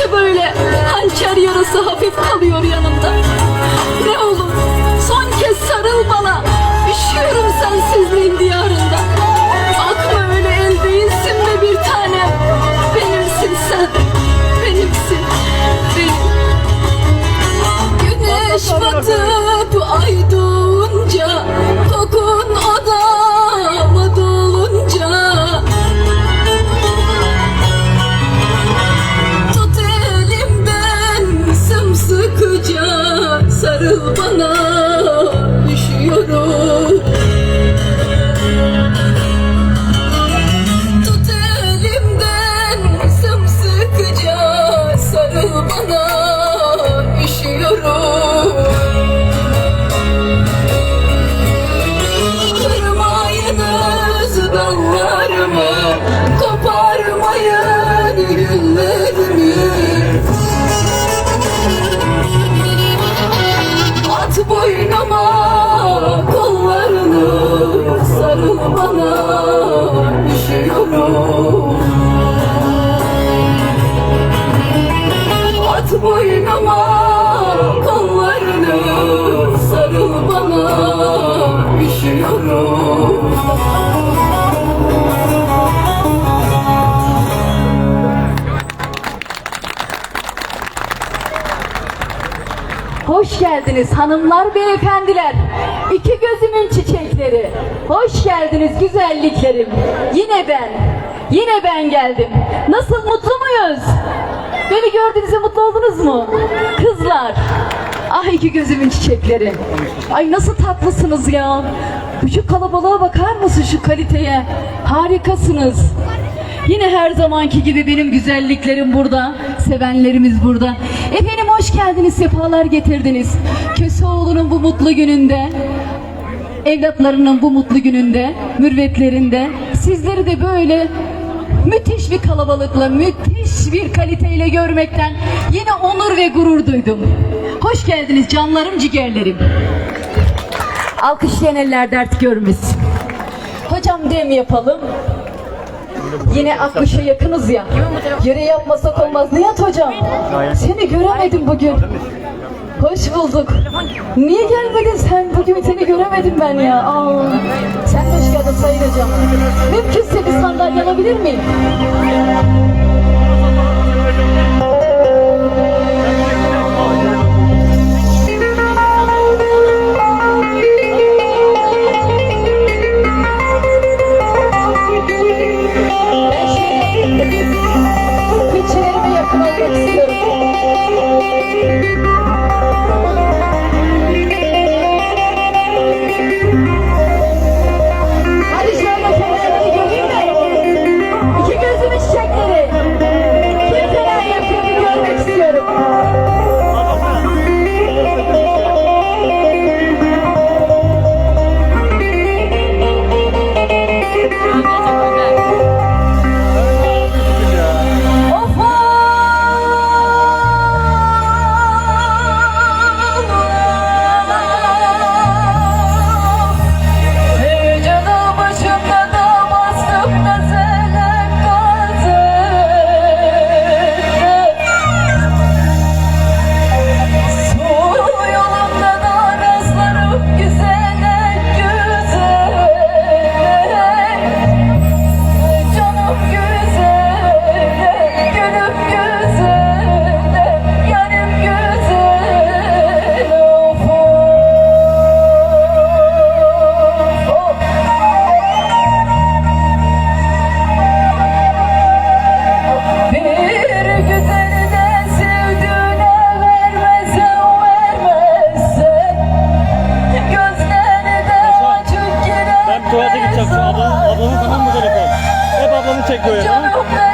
ki böyle hançer yarası hafif kalıyor yanımda. Bana üşüyorum boynuma kollarını sarıl bana üşüyorum Hoş geldiniz hanımlar, beyefendiler. İki gözümün çiçekleri. Hoş geldiniz güzelliklerim. Yine ben. Yine ben geldim. Nasıl mutlu muyuz? Beni gördüğünüzde mutlu oldunuz mu? Kızlar. Ah iki gözümün çiçekleri. Ay nasıl tatlısınız ya. Şu kalabalığa bakar mısın şu kaliteye? Harikasınız. Yine her zamanki gibi benim güzelliklerim burada, sevenlerimiz burada. Efendim hoş geldiniz, sefalar getirdiniz. Köseoğlu'nun bu mutlu gününde, evlatlarının bu mutlu gününde, mürvetlerinde sizleri de böyle müthiş bir kalabalıkla, müthiş bir kaliteyle görmekten yine onur ve gurur duydum. Hoş geldiniz canlarım, ciğerlerim. Alkışlayan eller dert görmesin. Hocam dem yapalım. Yine Akkuş'a yakınız ya. Yere yapmasak olmaz. Nihat hocam? Seni göremedim bugün. Hoş bulduk. Niye gelmedin sen? Bugün seni göremedim ben ya. Aa, sen hoş geldin Sayın Hocam. Mümkünse bir sandalye alabilir miyim? yapacağız. Ablam, ablamın tamam mı telefon? Hep ablamı çek böyle. Tamam.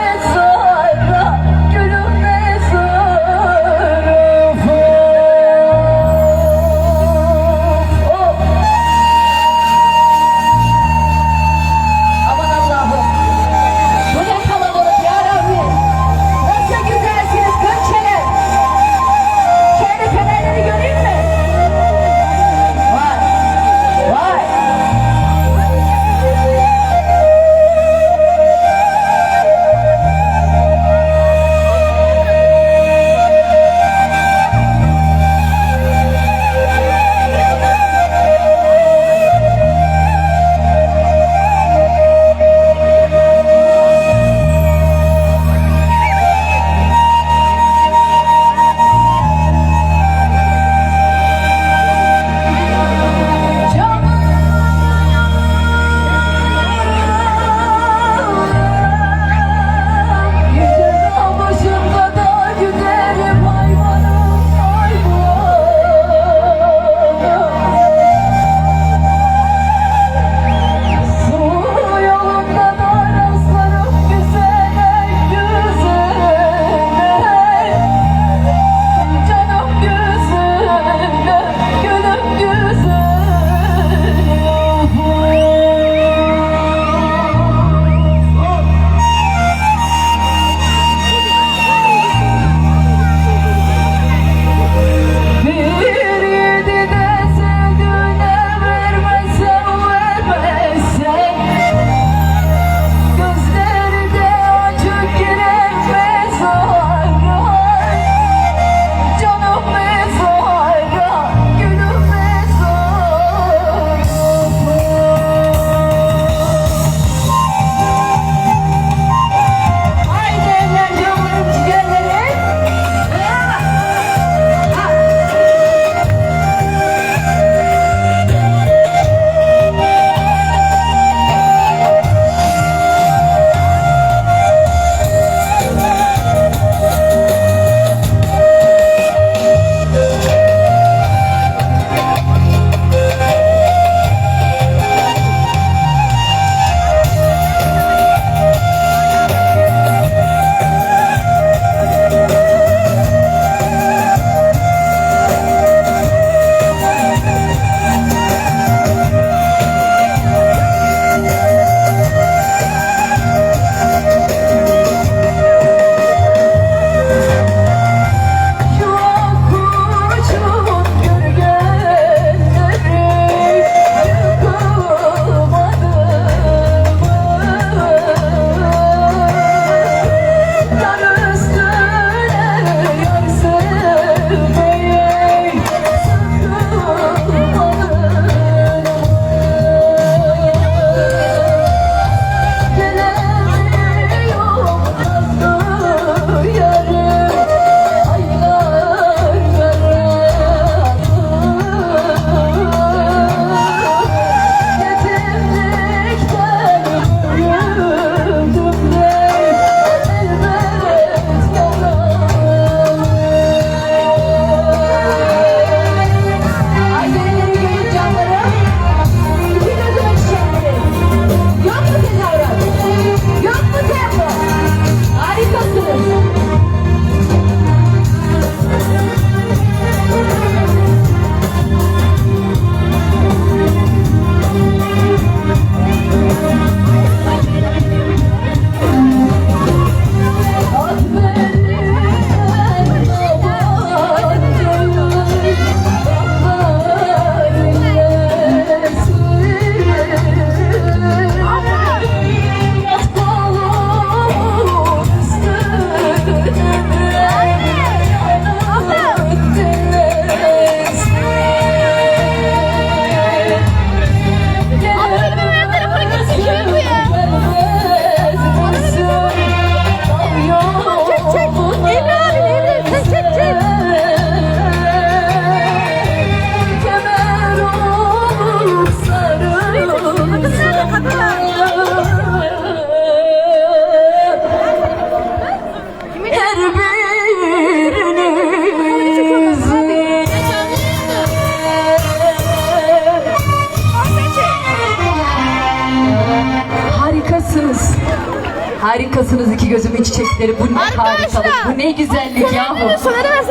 Gözümün çiçekleri? Bu ne Arkadaşlar, harikalık, bu ne güzellik yahu.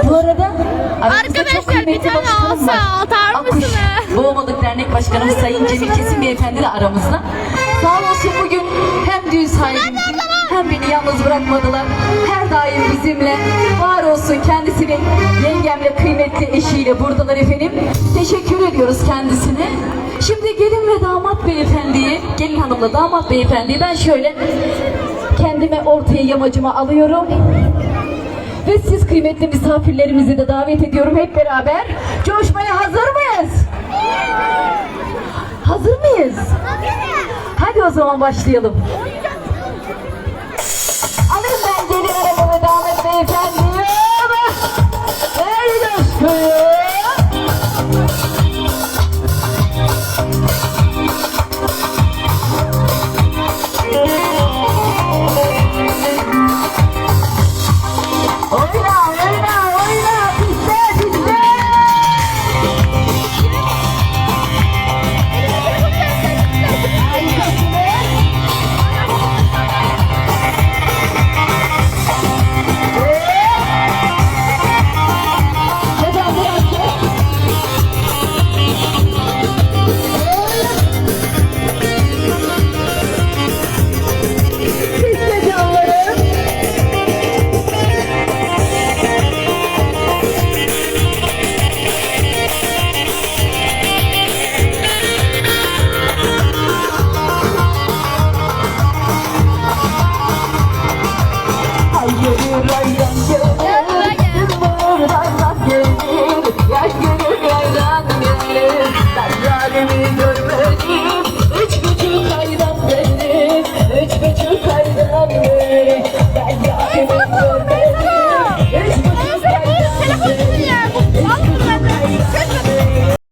Bu arada aramızda Arkadaşlar, çok kıymetli bir tane başkanım var. asa atar Akkuş mısınız? Boğmadık Dernek Başkanımız Sayın Cemil Kesin Beyefendi de aramızda. Sağ olsun bugün hem düğün sahibimizin hem beni yalnız bırakmadılar. Her daim bizimle. Var olsun kendisinin yengemle kıymetli eşiyle buradalar efendim. Teşekkür ediyoruz kendisine. Şimdi gelin ve damat beyefendiyi, gelin hanımla damat beyefendiyi ben şöyle kendime ortaya yamacıma alıyorum. Ve siz kıymetli misafirlerimizi de davet ediyorum hep beraber. Coşmaya hazır mıyız? Hazır mıyız? Hadi o zaman başlayalım. Alayım ben gelin arabamı damat beyefendiyi. Ey coşkuyu